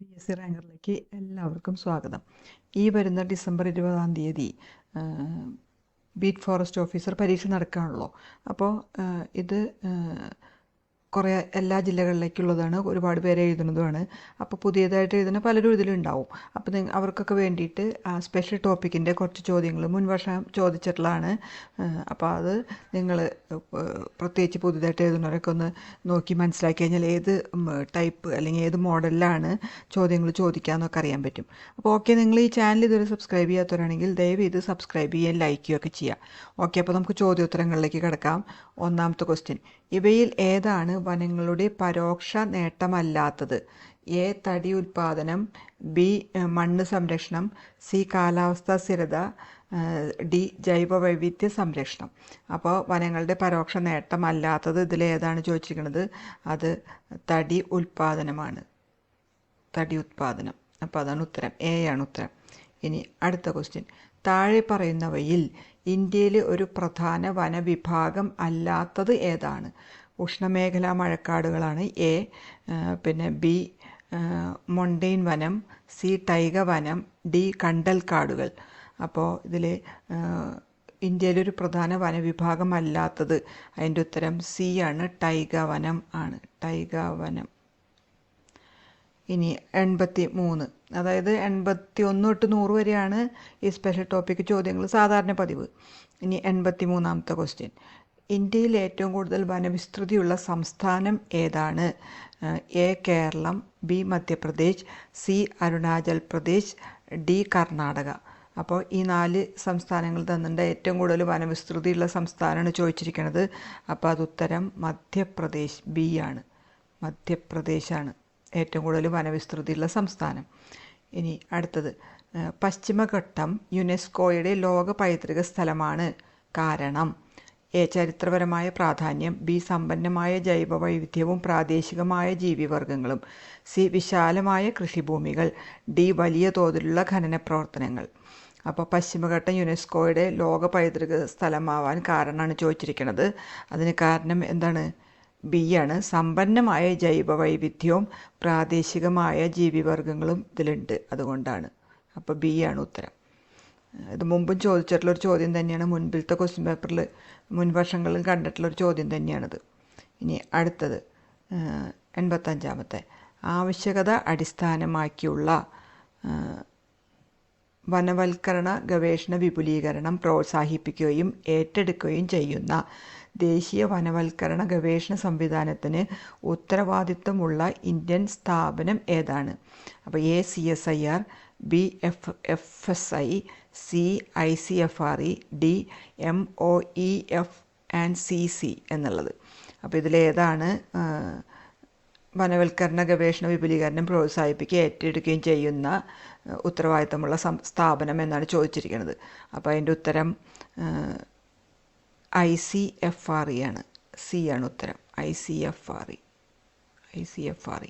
P S C റാങ്കറിലേക്ക് എല്ലാവർക്കും സ്വാഗതം. ഈ വരുന്ന ഡിസംബർ ഇരുപതാം തീയതി ബീറ്റ് ഫോറസ്റ്റ് ഓഫീസർ പരീക്ഷ നടക്കുകയാണല്ലോ അപ്പോൾ ഇത് കുറേ എല്ലാ ജില്ലകളിലേക്കുള്ളതാണ്. ഒരുപാട് പേര് എഴുതുന്നതുമാണ്. അപ്പോൾ പുതിയതായിട്ട് എഴുതുന്ന പലരും ഇതിലുണ്ടാവും. അപ്പോൾ നിങ്ങൾ അവർക്കൊക്കെ വേണ്ടിയിട്ട് ആ സ്പെഷ്യൽ ടോപ്പിക്കിന്റെ കുറച്ച് ചോദ്യങ്ങൾ മുൻവർഷം ചോദിച്ചിട്ടുള്ളതാണ്. അപ്പോൾ അത് നിങ്ങൾ പ്രത്യേകിച്ച് പുതിയതായിട്ട് എഴുതുന്നവരൊക്കെ ഒന്ന് നോക്കി മനസ്സിലാക്കി കഴിഞ്ഞാൽ ഏത് ടൈപ്പ് അല്ലെങ്കിൽ ഏത് മോഡലിലാണ് ചോദ്യങ്ങൾ ചോദിക്കാമെന്നൊക്കെ അറിയാൻ പറ്റും. അപ്പോൾ ഓക്കെ നിങ്ങൾ ഈ ചാനൽ ഇതുവരെ സബ്സ്ക്രൈബ് ചെയ്യാത്തവരാണെങ്കിൽ ദയവ് ഇത് സബ്സ്ക്രൈബ് ചെയ്യുകയും ലൈക്ക് ചെയ്യുകയൊക്കെ ചെയ്യാം ഓക്കെ അപ്പോൾ നമുക്ക് ചോദ്യോത്തരങ്ങളിലേക്ക് കിടക്കാം. ഒന്നാമത്തെ ക്വസ്റ്റ്യൻ ഇവയിൽ ഏതാണ് വനങ്ങളുടെ പരോക്ഷ നേട്ടമല്ലാത്തത്? എ തടി ഉൽപാദനം ബി മണ്ണ് സംരക്ഷണം സി കാലാവസ്ഥാ സ്ഥിരത ഡി ജൈവ വൈവിധ്യ സംരക്ഷണം. അപ്പോൾ വനങ്ങളുടെ പരോക്ഷ നേട്ടമല്ലാത്തത് ഇതിലേതാണ് ചോദിച്ചിരിക്കുന്നത്? അത് തടി ഉൽപാദനമാണ്. തടി ഉൽപാദനം അപ്പോൾ അതാണ് ഉത്തരം. എ ആണ് ഉത്തരം. ഇനി അടുത്ത ക്വസ്റ്റ്യൻ താഴെ പറയുന്നവയിൽ ഇന്ത്യയിലെ ഒരു പ്രധാന വനവിഭാഗം അല്ലാത്തത് ഏതാണ്? ഉഷ്ണമേഖലാ മഴക്കാടുകളാണ് എ പിന്നെ ബി മൊണ്ടെയിൻ വനം സി ടൈഗ വനം ഡി കണ്ടൽ കാടുകൾ അപ്പോൾ ഇതിൽ ഇന്ത്യയിലൊരു പ്രധാന വനവിഭാഗം അല്ലാത്തത് അതിന്റെ ഉത്തരം സി ആണ്. ടൈഗ വനം ആണ്. ടൈഗ വനം. ഇനി എൺപത്തി മൂന്ന് അതായത് എൺപത്തി ഒന്ന് തൊട്ട് നൂറ് വരെയാണ് ഈ സ്പെഷ്യൽ ടോപ്പിക് ചോദ്യങ്ങൾ സാധാരണ പതിവ്. ഇനി എൺപത്തി മൂന്നാമത്തെ ക്വസ്റ്റ്യൻ ഇന്ത്യയിൽ ഏറ്റവും കൂടുതൽ വനവിസ്തൃതിയുള്ള സംസ്ഥാനം ഏതാണ്? A Kerala B Madhya Pradesh C Arunachal Pradesh D Karnataka. അപ്പോൾ ഈ നാല് സംസ്ഥാനങ്ങൾ തന്നിട്ട് ഏറ്റവും കൂടുതൽ വനവിസ്തൃതിയുള്ള സംസ്ഥാനമാണ് ചോദിച്ചിരിക്കുന്നത്. അപ്പോൾ അത് ഉത്തരം മധ്യപ്രദേശ് ബി ആണ്. മധ്യപ്രദേശാണ് ഏറ്റവും കൂടുതൽ വനവിസ്തൃതിയുള്ള സംസ്ഥാനം. ഇനി അടുത്തത് പശ്ചിമഘട്ടം യുനെസ്കോയുടെ ലോക പൈതൃക സ്ഥലമാണ്. കാരണം എ ചരിത്രപരമായ പ്രാധാന്യം ബി സമ്പന്നമായ ജൈവ വൈവിധ്യവും പ്രാദേശികമായ ജീവിവർഗങ്ങളും സി വിശാലമായ കൃഷിഭൂമികൾ ഡി വലിയ തോതിലുള്ള ഖനന പ്രവർത്തനങ്ങൾ അപ്പോൾ പശ്ചിമഘട്ടം യുനെസ്കോയുടെ ലോക പൈതൃക സ്ഥലമാവാൻ കാരണമാണ് ചോദിച്ചിരിക്കുന്നത് അതിന് കാരണം എന്താണ്? ബി ആണ്. സമ്പന്നമായ ജൈവ വൈവിധ്യവും പ്രാദേശികമായ ജീവിവർഗങ്ങളും ഇതിലുണ്ട്. അതുകൊണ്ടാണ്. അപ്പോൾ ബി ആണ് ഉത്തരം. ഇത് മുമ്പും ചോദിച്ചിട്ടുള്ളൊരു ചോദ്യം തന്നെയാണ്. മുൻപിലത്തെ ക്വസ്റ്റ്യൻ പേപ്പറിൽ മുൻ വർഷങ്ങളിൽ കണ്ടിട്ടുള്ളൊരു ചോദ്യം തന്നെയാണിത്. ഇനി അടുത്തത് എൺപത്തഞ്ചാമത്തെ. ആവശ്യകത അടിസ്ഥാനമാക്കിയുള്ള വനവൽക്കരണ ഗവേഷണ വിപുലീകരണം പ്രോത്സാഹിപ്പിക്കുകയും ഏറ്റെടുക്കുകയും ചെയ്യുന്ന ദേശീയ വനവൽക്കരണ ഗവേഷണ സംവിധാനത്തിന് ഉത്തരവാദിത്വമുള്ള ഇന്ത്യൻ സ്ഥാപനം ഏതാണ്? അപ്പോൾ A C S I R B F F S I C I C F R E D M O E F and C C എന്നുള്ളത്. അപ്പോൾ ഇതിലേതാണ് വനവൽക്കരണ ഗവേഷണ വിപുലീകരണം പ്രോത്സാഹിപ്പിക്കുക ഏറ്റെടുക്കുകയും ചെയ്യുന്ന ഉത്തരവാദിത്തമുള്ള സ്ഥാപനം എന്നാണ് ചോദിച്ചിരിക്കുന്നത്. അപ്പോൾ അതിന്റെ ഉത്തരം I C F R E ആണ്. സി ആണ് ഉത്തരം. I C F R E. I C F R E.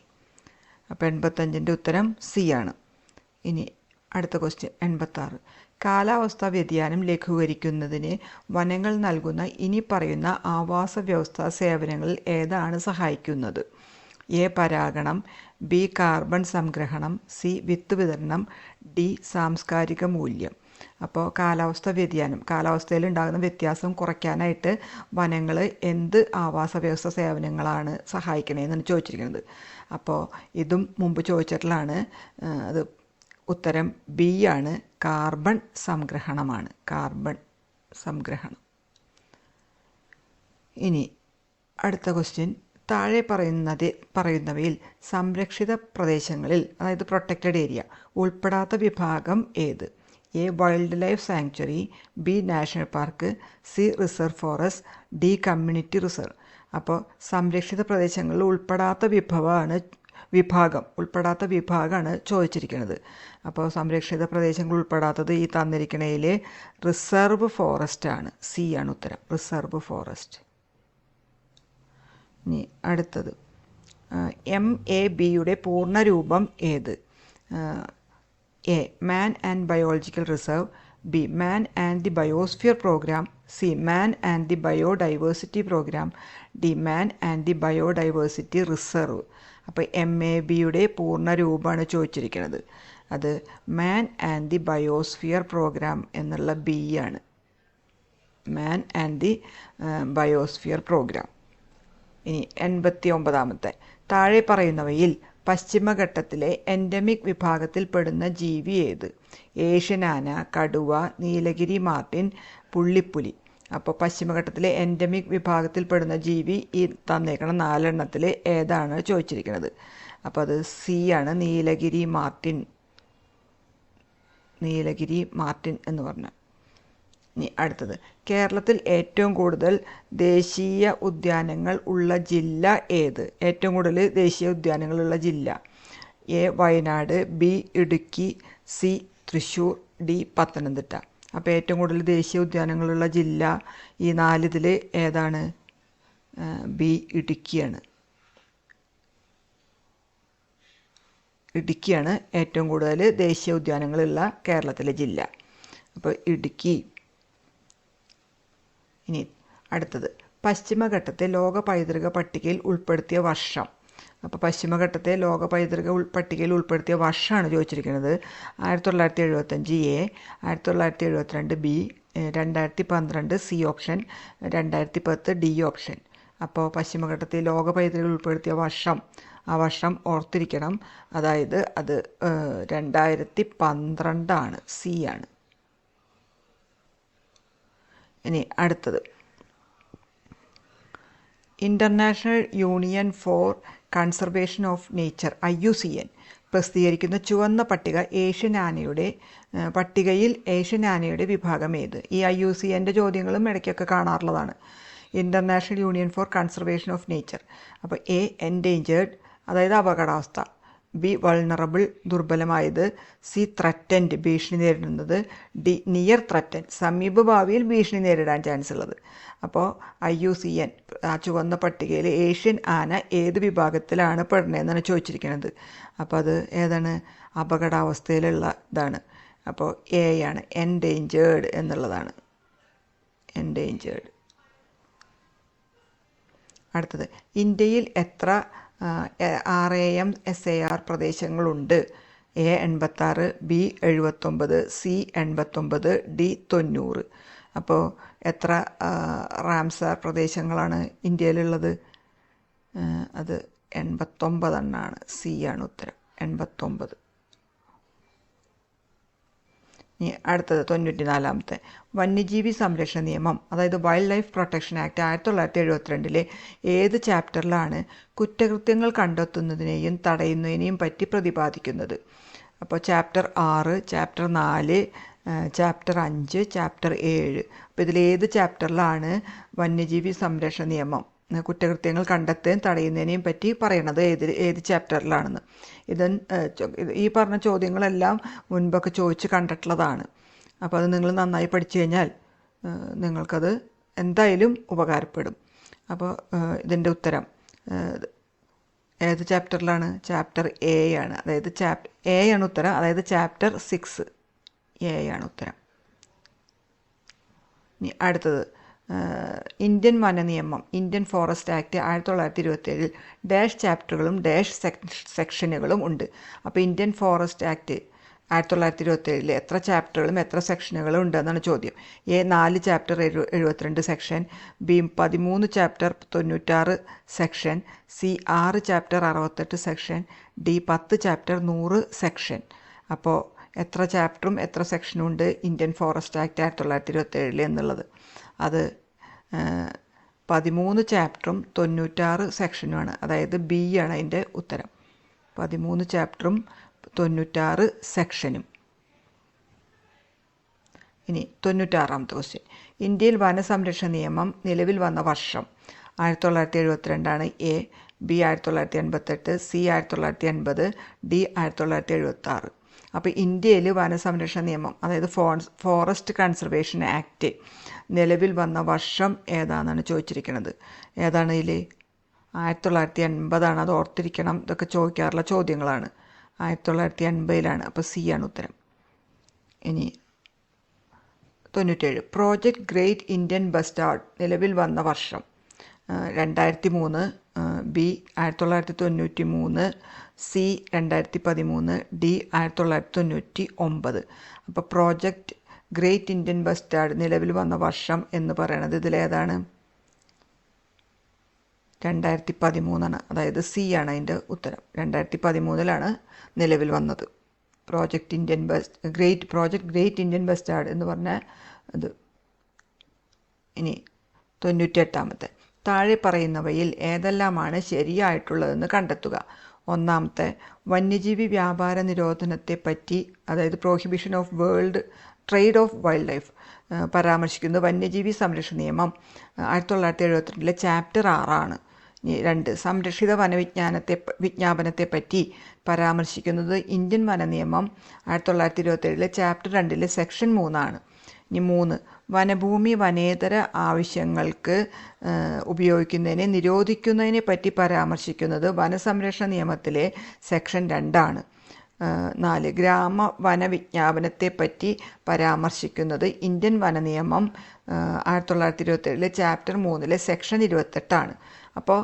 അപ്പോൾ എൺപത്തഞ്ചിന്റെ ഉത്തരം സി ആണ്. ഇനി അടുത്ത ക്വസ്റ്റ്യൻ എൺപത്താറ്. കാലാവസ്ഥാ വ്യതിയാനം ലഘൂകരിക്കുന്നതിന് വനങ്ങൾ നൽകുന്ന ഇനി പറയുന്ന ആവാസ വ്യവസ്ഥാ സേവനങ്ങളിൽ ഏതാണ് സഹായിക്കുന്നത്? എ പരാഗണം ബി കാർബൺ സംഗ്രഹണം സി വിത്ത് വിതരണം ഡി സാംസ്കാരിക മൂല്യം. അപ്പോൾ കാലാവസ്ഥ വ്യതിയാനം കാലാവസ്ഥയിൽ ഉണ്ടാകുന്ന വ്യത്യാസം കുറയ്ക്കാനായിട്ട് വനങ്ങൾ എന്ത് ആവാസ വ്യവസ്ഥ സേവനങ്ങളാണ് സഹായിക്കണേന്നാണ് ചോദിച്ചിരിക്കുന്നത്. അപ്പോൾ ഇതും മുമ്പ് ചോദിച്ചിട്ടുള്ളതാണ് അത് ഉത്തരം ബി ആണ് കാർബൺ സംഗ്രഹണമാണ് കാർബൺ സംഗ്രഹണം. ഇനി അടുത്ത ക്വസ്റ്റ്യൻ താഴെ പറയുന്നത് പറയുന്നവയിൽ സംരക്ഷിത പ്രദേശങ്ങളിൽ അതായത് പ്രൊട്ടക്റ്റഡ് ഏരിയ ഉൾപ്പെടാത്ത വിഭാഗം ഏത്? A wildlife sanctuary B national park C reserve forest D community reserve അപ്പോൾ സംരക്ഷിത പ്രദേശങ്ങളിൽ ഉൾപ്പെടാത്ത വിഭവമാണ് വിഭാഗം ഉൾപ്പെടാത്ത വിഭാഗമാണ് ചോദിച്ചിരിക്കുന്നത്. അപ്പോൾ സംരക്ഷിത പ്രദേശങ്ങൾ ഉൾപ്പെടാത്തത് ഈ തന്നിരിക്കണയിൽ റിസർവ് ഫോറസ്റ്റ് ആണ്. സി ആണ് ഉത്തരം. റിസർവ് ഫോറസ്റ്റ് ഇനി അടുത്തത്. എം എ ബിയുടെ പൂർണരൂപം ഏത്? A man and biological reserve B man and the biosphere programme C man and the biodiversity programme D man and the biodiversity reserve അപ്പോൾ എം എ ബിയുടെ പൂർണ രൂപമാണ് ചോദിച്ചിരിക്കുന്നത്. അത് man and the biosphere programme എന്നുള്ള ബി ആണ്. Man and the biosphere programme ഇനി എൺപത്തി ഒമ്പതാമത്തെ താഴെ പറയുന്നവയിൽ പശ്ചിമഘട്ടത്തിലെ എൻഡമിക് വിഭാഗത്തിൽപ്പെടുന്ന ജീവി ഏത്? ഏഷ്യനാന കടുവ നീലഗിരി മാർട്ടിൻ പുള്ളിപ്പുലി. അപ്പോൾ പശ്ചിമഘട്ടത്തിലെ എൻഡമിക് വിഭാഗത്തിൽപ്പെടുന്ന ജീവി ഈ തന്നേക്കണ നാലെണ്ണത്തിൽ ഏതാണ് ചോദിച്ചിരിക്കുന്നത് അപ്പോൾ അത് സി ആണ് നീലഗിരി മാർട്ടിൻ. നീലഗിരി മാർട്ടിൻ എന്ന് പറഞ്ഞ. അടുത്തത്. കേരളത്തിൽ ഏറ്റവും കൂടുതൽ ദേശീയ ഉദ്യാനങ്ങൾ ഉള്ള ജില്ല ഏത്? ഏറ്റവും കൂടുതൽ ദേശീയ ഉദ്യാനങ്ങളുള്ള ജില്ല. A Wayanad B Idukki C Thrissur D Pathanamthitta. അപ്പോൾ ഏറ്റവും കൂടുതൽ ദേശീയ ഉദ്യാനങ്ങളുള്ള ജില്ല ഈ നാലിതിൽ ഏതാണ്? ബി ഇടുക്കിയാണ്. ഇടുക്കിയാണ് ഏറ്റവും കൂടുതൽ ദേശീയ ഉദ്യാനങ്ങളുള്ള കേരളത്തിലെ ജില്ല. അപ്പോൾ ഇടുക്കി ഇനി അടുത്തത്. പശ്ചിമഘട്ടത്തെ ലോക പൈതൃക പട്ടികയിൽ ഉൾപ്പെടുത്തിയ വർഷം. അപ്പോൾ പശ്ചിമഘട്ടത്തെ ലോക പൈതൃക പട്ടികയിൽ ഉൾപ്പെടുത്തിയ വർഷമാണ് ചോദിച്ചിരിക്കുന്നത്. ആയിരത്തി തൊള്ളായിരത്തി എഴുപത്തഞ്ച് എ ആയിരത്തി തൊള്ളായിരത്തി എഴുപത്തിരണ്ട് ബി രണ്ടായിരത്തി പന്ത്രണ്ട് സി ഓപ്ഷൻ രണ്ടായിരത്തി പത്ത് ഡി ഓപ്ഷൻ. അപ്പോൾ പശ്ചിമഘട്ടത്തെ ലോക പൈതൃക ഉൾപ്പെടുത്തിയ വർഷം. ആ വർഷം ഓർത്തിരിക്കണം. അതായത് അത് രണ്ടായിരത്തി പന്ത്രണ്ടാണ് സി ആണ്. ഇനി അടുത്തത്. International Union for Conservation of Nature I U C N പ്രസിദ്ധീകരിക്കുന്ന ചുവന്ന പട്ടിക ഏഷ്യൻ ആനയുടെ പട്ടികയിൽ ഏഷ്യൻ ആനയുടെ വിഭാഗം ഏത്? ഈ ഐ യു സി എന്റെ ചോദ്യങ്ങളും ഇടയ്ക്കൊക്കെ കാണാറുള്ളതാണ്. International Union for Conservation of Nature അപ്പോൾ എ എൻഡേഞ്ചേർഡ് അതായത് അപകടാവസ്ഥ. ബി വൾണറബിൾ ദുർബലമായത്. സി ത്രറ്റൻഡ് ഭീഷണി നേരിടുന്നത്. ഡി നിയർ ത്രറ്റൻ സമീപ ഭാവിയിൽ ഭീഷണി നേരിടാൻ ചാൻസ് ഉള്ളത്. അപ്പോൾ ഐ യു സി എൻ ആ ചുവന്ന പട്ടികയിൽ ഏഷ്യൻ ആന ഏത് വിഭാഗത്തിലാണ് പെടണതെന്നാണ് ചോദിച്ചിരിക്കുന്നത്. അപ്പോൾ അത് ഏതാണ്? അപകടാവസ്ഥയിലുള്ള ഇതാണ്. അപ്പോൾ എ ആണ്. എൻഡേഞ്ചേർഡ് എന്നുള്ളതാണ്. എൻഡേഞ്ചേർഡ് അടുത്തത് ഇന്ത്യയിൽ എത്ര R A M S A R പ്രദേശങ്ങളുണ്ട്. A എൺപത്താറ് ബി എഴുപത്തൊമ്പത് സി എൺപത്തൊമ്പത് ഡി തൊണ്ണൂറ്. അപ്പോൾ എത്ര റാംസാർ പ്രദേശങ്ങളാണ് ഇന്ത്യയിലുള്ളത്? അത് എൺപത്തൊമ്പതെണ്ണാണ്. സി ആണ് ഉത്തരം. എൺപത്തൊമ്പത് ഇനി അടുത്തത് തൊണ്ണൂറ്റി നാലാമത്തെ വന്യജീവി സംരക്ഷണ നിയമം അതായത് വൈൽഡ് ലൈഫ് പ്രൊട്ടക്ഷൻ ആക്ട് ആയിരത്തി തൊള്ളായിരത്തി എഴുപത്തിരണ്ടിലെ ഏത് ചാപ്റ്ററിലാണ് കുറ്റകൃത്യങ്ങൾ കണ്ടെത്തുന്നതിനെയും തടയുന്നതിനെയും പറ്റി പ്രതിപാദിക്കുന്നത്? അപ്പോൾ ചാപ്റ്റർ ആറ് ചാപ്റ്റർ നാല് ചാപ്റ്റർ അഞ്ച് ചാപ്റ്റർ ഏഴ്. അപ്പോൾ ഇതിൽ ഏത് ചാപ്റ്ററിലാണ് വന്യജീവി സംരക്ഷണ നിയമം കുറ്റകൃത്യങ്ങൾ കണ്ടെത്തുകയും തടയുന്നതിനെയും പറ്റി പറയണത്? ഏത് ഏത് ചാപ്റ്ററിലാണെന്ന്. ഇത് ഈ പറഞ്ഞ ചോദ്യങ്ങളെല്ലാം മുൻപൊക്കെ ചോദിച്ച് കണ്ടിട്ടുള്ളതാണ്. അപ്പോൾ അത് നിങ്ങൾ നന്നായി പഠിച്ചു കഴിഞ്ഞാൽ നിങ്ങൾക്കത് എന്തായാലും ഉപകാരപ്പെടും. അപ്പോൾ ഇതിന്റെ ഉത്തരം ഏത് ചാപ്റ്ററിലാണ്? ചാപ്റ്റർ എ ആണ്. അതായത് ചാപ് എ ആണ് ഉത്തരം. അതായത് ചാപ്റ്റർ സിക്സ്. എ ആണ് ഉത്തരം. ഇനി അടുത്തത്. ഇന്ത്യൻ വന നിയമം ഇന്ത്യൻ ഫോറസ്റ്റ് ആക്ട് ആയിരത്തി തൊള്ളായിരത്തി ഇരുപത്തേഴിൽ ഡാഷ് ചാപ്റ്ററുകളും ഡാഷ് സെക്ഷനുകളും ഉണ്ട്. അപ്പോൾ ഇന്ത്യൻ ഫോറസ്റ്റ് ആക്ട് ആയിരത്തി തൊള്ളായിരത്തി ഇരുപത്തേഴിൽ എത്ര ചാപ്റ്ററുകളും എത്ര സെക്ഷനുകളും ഉണ്ടെന്നാണ് ചോദ്യം. എ നാല് ചാപ്റ്റർ എഴു എഴുപത്തിരണ്ട് സെക്ഷൻ ബി പതിമൂന്ന് ചാപ്റ്റർ തൊണ്ണൂറ്റാറ് സെക്ഷൻ സി ആറ് ചാപ്റ്റർ അറുപത്തെട്ട് സെക്ഷൻ ഡി പത്ത് ചാപ്റ്റർ നൂറ് സെക്ഷൻ. അപ്പോൾ എത്ര ചാപ്റ്ററും എത്ര സെക്ഷനും ഉണ്ട് ഇന്ത്യൻ ഫോറസ്റ്റ് ആക്ട് ആയിരത്തി തൊള്ളായിരത്തി ഇരുപത്തേഴിൽ എന്നുള്ളത്. അത് പതിമൂന്ന് ചാപ്റ്ററും തൊണ്ണൂറ്റാറ് സെക്ഷനുമാണ്. അതായത് ബി ആണ് അതിന്റെ ഉത്തരം. പതിമൂന്ന് ചാപ്റ്ററും തൊണ്ണൂറ്റാറ് സെക്ഷനും. ഇനി തൊണ്ണൂറ്റാറാമത്തെ ക്വസ്റ്റ്യൻ ഇന്ത്യയിൽ വനസംരക്ഷണ നിയമം നിലവിൽ വന്ന വർഷം ആയിരത്തി തൊള്ളായിരത്തി എഴുപത്തിരണ്ടാണ് എ ബി ആയിരത്തി തൊള്ളായിരത്തി എൺപത്തെട്ട് സി ആയിരത്തി തൊള്ളായിരത്തി എൺപത് ഡി ആയിരത്തി തൊള്ളായിരത്തി എഴുപത്തി ആറ് അപ്പോൾ ഇന്ത്യയിൽ വനസംരക്ഷണ നിയമം അതായത് ഫോറസ്റ്റ് കൺസർവേഷൻ ആക്ട് നിലവിൽ വന്ന വർഷം ഏതാണെന്നാണ് ചോദിച്ചിരിക്കുന്നത്. ഏതാണ് ഇതിൽ ആയിരത്തി തൊള്ളായിരത്തി എൺപതാണ് അത് ഓർത്തിരിക്കണം. ഇതൊക്കെ ചോദിക്കാറുള്ള ചോദ്യങ്ങളാണ്. ആയിരത്തി തൊള്ളായിരത്തി എൺപതിലാണ് അപ്പോൾ സി ആണ് ഉത്തരം. ഇനി തൊണ്ണൂറ്റേഴ്. പ്രോജക്റ്റ് ഗ്രേറ്റ് ഇന്ത്യൻ ബസ്റ്റാർഡ് നിലവിൽ വന്ന വർഷം രണ്ടായിരത്തി മൂന്ന് ബി ആയിരത്തി തൊള്ളായിരത്തി തൊണ്ണൂറ്റി മൂന്ന് സി രണ്ടായിരത്തി പതിമൂന്ന് ഡി ആയിരത്തി തൊള്ളായിരത്തി തൊണ്ണൂറ്റി ഒമ്പത് അപ്പോൾ പ്രോജക്റ്റ് ഗ്രേറ്റ് ഇന്ത്യൻ ബസ്റ്റാർഡ് നിലവിൽ വന്ന വർഷം എന്ന് പറയുന്നത് ഇതിലേതാണ് രണ്ടായിരത്തി പതിമൂന്നാണ് അതായത് സി ആണ് അതിന്റെ ഉത്തരം. രണ്ടായിരത്തി പതിമൂന്നിലാണ് നിലവിൽ വന്നത്. Project Indian bus great project great Indian bustard എന്ന് പറഞ്ഞ ഇത് ഇനി തൊണ്ണൂറ്റെട്ടാമത്തെ താഴെ പറയുന്നവയിൽ ഏതെല്ലാമാണ് ശരിയായിട്ടുള്ളതെന്ന് കണ്ടെത്തുക. ഒന്നാമത്തെ വന്യജീവി വ്യാപാര നിരോധനത്തെ പറ്റി അതായത് prohibition of world trade of wildlife പരാമർശിക്കുന്നത് വന്യജീവി സംരക്ഷണ നിയമം ആയിരത്തി തൊള്ളായിരത്തി എഴുപത്തിരണ്ടിലെ ചാപ്റ്റർ ആറാണ് രണ്ട് സംരക്ഷിത വനവിജ്ഞാനത്തെ വിജ്ഞാപനത്തെ പറ്റി പരാമർശിക്കുന്നത് ഇന്ത്യൻ വന നിയമം ആയിരത്തി തൊള്ളായിരത്തി ഇരുപത്തേഴിലെ ചാപ്റ്റർ രണ്ടിലെ സെക്ഷൻ മൂന്നാണ്. ഇനി മൂന്ന് വനഭൂമി വനേതര ആവശ്യങ്ങൾക്ക് ഉപയോഗിക്കുന്നതിനെ നിരോധിക്കുന്നതിനെ പറ്റി പരാമർശിക്കുന്നത് വനസംരക്ഷണ നിയമത്തിലെ സെക്ഷൻ രണ്ടാണ്. നാല് ഗ്രാമ വനവിജ്ഞാപനത്തെ പറ്റി പരാമർശിക്കുന്നത് ഇന്ത്യൻ വനനിയമം ആയിരത്തി തൊള്ളായിരത്തി ഇരുപത്തേഴിലെ ചാപ്റ്റർ മൂന്നിലെ സെക്ഷൻ ഇരുപത്തെട്ടാണ്. അപ്പോൾ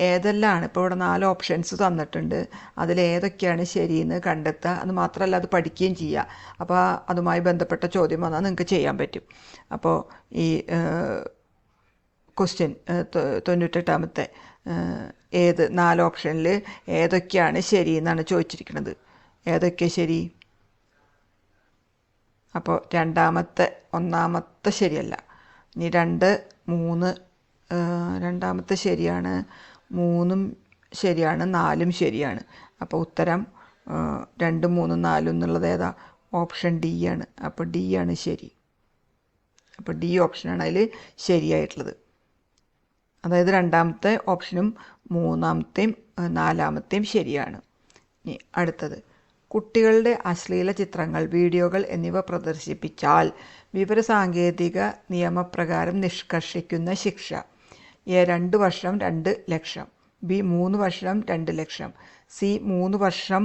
ഏതെല്ലാമാണ് ഇപ്പോൾ ഇവിടെ നാല് ഓപ്ഷൻസ് തന്നിട്ടുണ്ട്. അതിൽ ഏതൊക്കെയാണ് ശരിയെന്ന് കണ്ടെത്തുക. അത് മാത്രമല്ല അത് പഠിക്കുകയും ചെയ്യുക. അപ്പോൾ അതുമായി ബന്ധപ്പെട്ട ചോദ്യം വന്നാൽ നിങ്ങൾക്ക് ചെയ്യാൻ പറ്റും. അപ്പോൾ ഈ ക്വസ്റ്റ്യൻ തൊണ്ണൂറ്റെട്ടാമത്തെ ഏത് നാല് ഓപ്ഷനിൽ ഏതൊക്കെയാണ് ശരി എന്നാണ് ചോദിച്ചിരിക്കുന്നത്. ഏതൊക്കെ ശരി? അപ്പോൾ രണ്ടാമത്തെ ഒന്നാമത്തെ ശരിയല്ല. ഇനി രണ്ട് മൂന്ന് രണ്ടാമത്തെ ശരിയാണ് മൂന്നും ശരിയാണ് നാലും ശരിയാണ്. അപ്പോൾ ഉത്തരം രണ്ടും മൂന്നും നാലും എന്നുള്ളത് ഏതാ? ഓപ്ഷൻ ഡി ആണ്. അപ്പോൾ ഡി ആണ് ശരി. അപ്പോൾ ഡി ഓപ്ഷനാണ് അതിൽ ശരിയായിട്ടുള്ളത്. അതായത് രണ്ടാമത്തെ ഓപ്ഷനും മൂന്നാമത്തെയും നാലാമത്തെയും ശരിയാണ്. ഇനി അടുത്തത്. കുട്ടികളുടെ അശ്ലീല ചിത്രങ്ങൾ വീഡിയോകൾ എന്നിവ പ്രദർശിപ്പിച്ചാൽ വിവരസാങ്കേതിക നിയമപ്രകാരം നിഷ്കർഷിക്കുന്ന ശിക്ഷ. എ രണ്ട് വർഷം രണ്ട് ലക്ഷം. ബി മൂന്ന് വർഷം രണ്ട് ലക്ഷം. സി മൂന്ന് വർഷം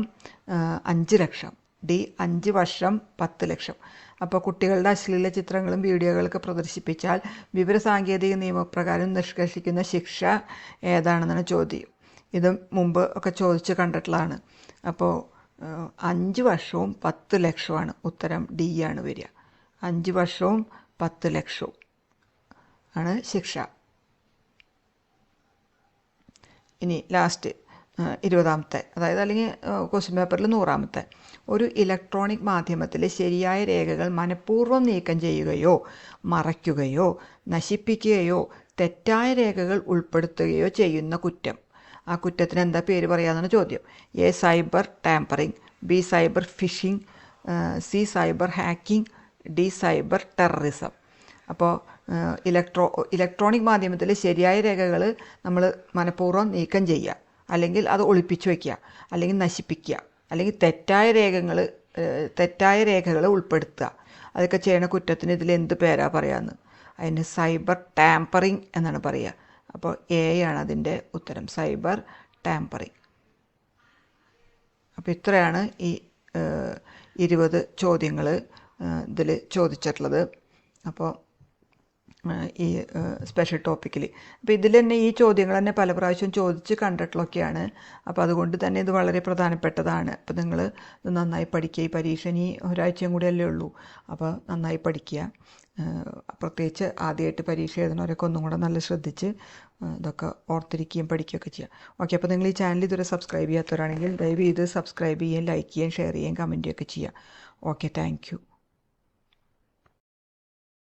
അഞ്ച് ലക്ഷം. ഡി അഞ്ച് വർഷം പത്ത് ലക്ഷം. അപ്പോൾ കുട്ടികളുടെ അശ്ലീല ചിത്രങ്ങളും വീഡിയോകളൊക്കെ പ്രദർശിപ്പിച്ചാൽ വിവരസാങ്കേതിക നിയമപ്രകാരം നിഷ്കർഷിക്കുന്ന ശിക്ഷ ഏതാണെന്നാണ് ചോദ്യം. ഇത് മുമ്പ് ഒക്കെ ചോദിച്ച് കണ്ടിട്ടുള്ളതാണ്. അപ്പോൾ അഞ്ച് വർഷവും പത്ത് ലക്ഷമാണ് ഉത്തരം ഡി ആണ് വരിക. അഞ്ച് വർഷവും പത്ത് ലക്ഷവും ആണ് ശിക്ഷ. ഇനി ലാസ്റ്റ് ഇരുപതാമത്തെ അതായത് അല്ലെങ്കിൽ ക്വസ്റ്റ്യൻ പേപ്പറിൽ നൂറാമത്തെ. ഒരു ഇലക്ട്രോണിക് മാധ്യമത്തിലെ ശരിയായ രേഖകൾ മനഃപൂർവം നീക്കം ചെയ്യുകയോ മറയ്ക്കുകയോ നശിപ്പിക്കുകയോ തെറ്റായ രേഖകൾ ഉൾപ്പെടുത്തുകയോ ചെയ്യുന്ന കുറ്റം. ആ കുറ്റത്തിന് എന്താ പേര് പറയാന്നാണ് ചോദ്യം. A cyber tampering B cyber phishing C cyber hacking D cyber terrorism അപ്പോൾ ഇലക്ട്രോ ഇലക്ട്രോണിക് മാധ്യമത്തിൽ ശരിയായ രേഖകൾ നമ്മൾ മനഃപൂർവം നീക്കം ചെയ്യുക. അല്ലെങ്കിൽ അത് ഒളിപ്പിച്ചു വയ്ക്കുക അല്ലെങ്കിൽ നശിപ്പിക്കുക. അല്ലെങ്കിൽ തെറ്റായ രേഖകൾ തെറ്റായ രേഖകൾ ഉൾപ്പെടുത്തുക. അതൊക്കെ ചെയ്യണ കുറ്റത്തിന് ഇതിൽ എന്ത് പേരാ പറയാമെന്ന് അതിന് സൈബർ ടാമ്പറിങ് എന്നാണ് പറയുക. അപ്പോൾ എ ആണ് അതിന്റെ ഉത്തരം. Cyber tampering. അപ്പോൾ ഇത്രയാണ് ഈ ഇരുപത് ചോദ്യങ്ങൾ ഇതിൽ ചോദിച്ചിട്ടുള്ളത്. അപ്പോൾ ഈ സ്പെഷ്യൽ ടോപ്പിക്കിൽ അപ്പോൾ ഇതിൽ തന്നെ ഈ ചോദ്യങ്ങൾ തന്നെ പല പ്രാവശ്യം ചോദിച്ച് കണ്ടിട്ടുള്ളൊക്കെയാണ്. അപ്പോൾ അതുകൊണ്ട് തന്നെ ഇത് വളരെ പ്രധാനപ്പെട്ടതാണ്. അപ്പോൾ നിങ്ങൾ ഇത് നന്നായി പഠിക്കുക. ഈ പരീക്ഷ ഇനി ഒരാഴ്ചയും കൂടി അല്ലേ ഉള്ളൂ. അപ്പോൾ നന്നായി പഠിക്കുക. പ്രത്യേകിച്ച് ആദ്യമായിട്ട് പരീക്ഷ എഴുതുന്നവരൊക്കെ ഒന്നും കൂടെ നല്ല ശ്രദ്ധിച്ച് ഇതൊക്കെ ഓർത്തിരിക്കുകയും പഠിക്കുകയൊക്കെ ചെയ്യുക ഓക്കെ അപ്പോൾ നിങ്ങൾ ഈ ചാനൽ ഇതുവരെ സബ്സ്ക്രൈബ് ചെയ്യാത്തവരാണെങ്കിൽ ദയവ് ചെയ്ത് സബ്സ്ക്രൈബ് ചെയ്യുകയും ലൈക്ക് ചെയ്യുകയും ഷെയർ ചെയ്യുകയും കമന്റ് ചെയ്യുകയൊക്കെ ചെയ്യുക ഓക്കെ താങ്ക്